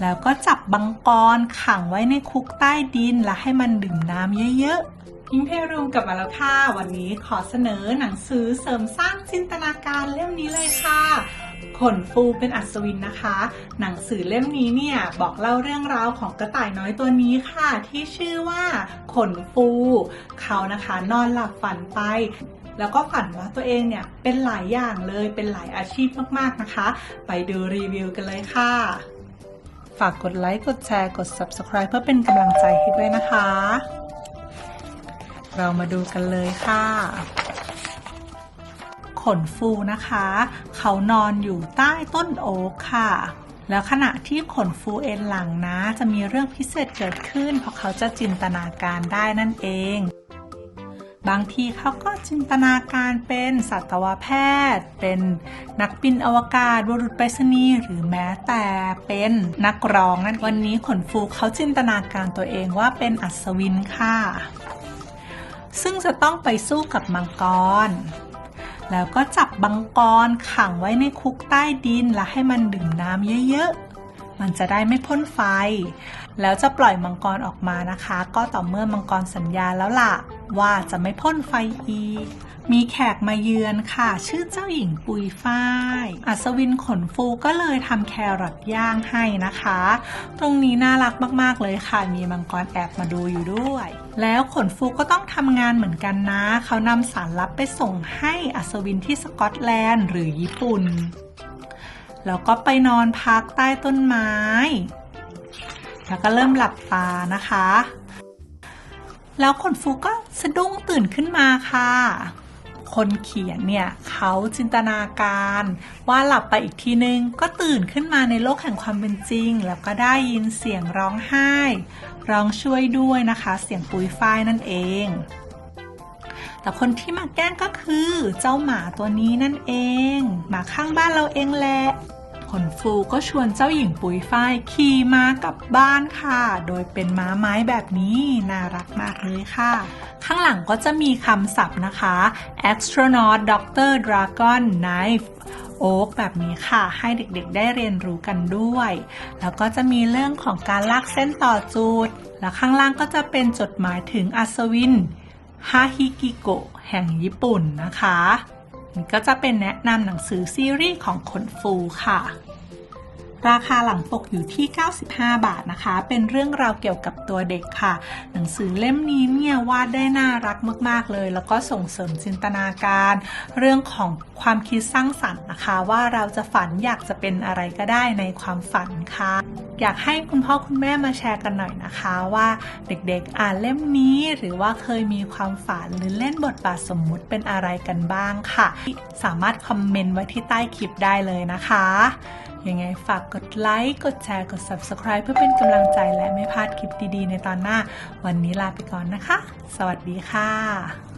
แล้วก็จับบังกรขังไว้ในคุกใต้ดินและให้มันดื่มน้ำเยอะๆ พิมเพรูมกลับมาแล้วค่ะ วันนี้ขอเสนอหนังสือเสริมสร้างจินตนาการเล่มนี้เลยค่ะขนฟูเป็นอัศวินนะคะ หนังสือเล่มนี้เนี่ยบอกเล่าเรื่องราวของกระต่ายน้อยตัวนี้ค่ะ ที่ชื่อว่าขนฟู เขานะคะนอนหลับฝันไป แล้วก็ฝันว่าตัวเองเนี่ยเป็นหลายอย่างเลยเป็นหลายอาชีพมากๆนะคะ ไปดูรีวิวกันเลยค่ะ ฝากกดไลค์ กดแชร์ กด Subscribe เพื่อเป็นกำลังใจให้ด้วยนะคะ เรามาดูกันเลยค่ะขนฟูนะคะ เขานอนอยู่ใต้ต้นโอ๊กค่ะ แล้วขณะที่ขนฟูเอ็นหลังนะ จะมีเรื่องพิเศษเกิดขึ้น เพราะเขาจะจินตนาการได้นั่นเอง บางทีเขาก็จินตนาการเป็นสัตวแพทย์ เป็นนักบินอวกาศบุรุษไปรษณีย์หรือแม้แต่เป็นนักร้องนั่นวันนี้ขนฟูเขาจินตนาการตัวเองว่าเป็นอัศวินค่ะ ซึ่งจะต้องไปสู้กับมังกรแล้วก็จับบังกรขังไว้ในคุกใต้ดินและให้มันดื่มน้ำเยอะๆ มันจะได้ไม่พ่นไฟ แล้วจะปล่อยมังกรออกมานะคะ ก็ต่อเมื่อมังกรสัญญาแล้วล่ะ ว่าจะไม่พ่นไฟอีก มีแขกมาเยือนค่ะ ชื่อเจ้าหญิงปุยฝ้าย อัศวินขนฟูก็เลยทำแครอทย่างให้นะคะ ตรงนี้น่ารักมากๆเลยค่ะ มีมังกรแอบมาดูอยู่ด้วย แล้วขนฟูก็ต้องทำงานเหมือนกันนะ เขานำสารลับไปส่งให้อัศวินที่สกอตแลนด์ หรือญี่ปุ่น แล้วก็ไปนอนพักใต้ต้นไม้ แล้วก็เริ่มหลับตานะคะ แล้วขนฟูก็สะดุ้งตื่นขึ้นมาค่ะ คนเขียนเนี่ยเขาจินตนาการว่าหลับไปอีกทีนึงก็ตื่นขึ้นมาในโลกแห่งความเป็นจริง แล้วก็ได้ยินเสียงร้องไห้ ร้องช่วยด้วยนะคะ เสียงปุยฝ้ายนั่นเอง แต่คนที่มาแกล้งก็คือเจ้าหมาตัวนี้นั่นเอง หมาข้างบ้านเราเองแหละขนฟูก็ชวนเจ้าหญิงปุยฝ้ายขี่ม้ากลับบ้านค่ะ โดยเป็นม้าไม้แบบนี้น่ารักมากเลยค่ะ ข้างหลังก็จะมีคำศัพท์นะคะ astronaut doctor dragon knife โอ๊กแบบนี้ค่ะ ให้เด็กๆได้เรียนรู้กันด้วย แล้วก็จะมีเรื่องของการลากเส้นต่อจูดแล้วข้างล่างก็จะเป็นจดหมายถึงอัศวิน ฮาฮิกิโกะแห่งญี่ปุ่นนะคะนี่ก็จะเป็นแนะนำหนังสือซีรีส์ของขนฟูค่ะ ราคาหลังปกอยู่ที่ 95 บาทนะคะ เป็นเรื่องราวเกี่ยวกับตัวเด็กค่ะ หนังสือเล่มนี้เนี่ยวาดได้น่ารักมากๆเลย แล้วก็ส่งเสริมจินตนาการ เรื่องของความคิดสร้างสรรค์นะคะ ว่าเราจะฝันอยากจะเป็นอะไรก็ได้ในความฝันค่ะ อยากให้คุณพ่อคุณแม่มาแชร์กันหน่อยนะคะว่าเด็กๆอ่านเล่มนี้ หรือว่าเคยมีความฝันหรือเล่นบทบาทสมมุติเป็นอะไรกันบ้างค่ะ สามารถคอมเมนต์ไว้ที่ใต้คลิปได้เลยนะคะยังไงฝากกดไลค์ กดแชร์ กด Subscribe เพื่อเป็นกำลังใจและไม่พลาดคลิปดีๆ ในตอนหน้า วันนี้ลาไปก่อนนะคะ สวัสดีค่ะ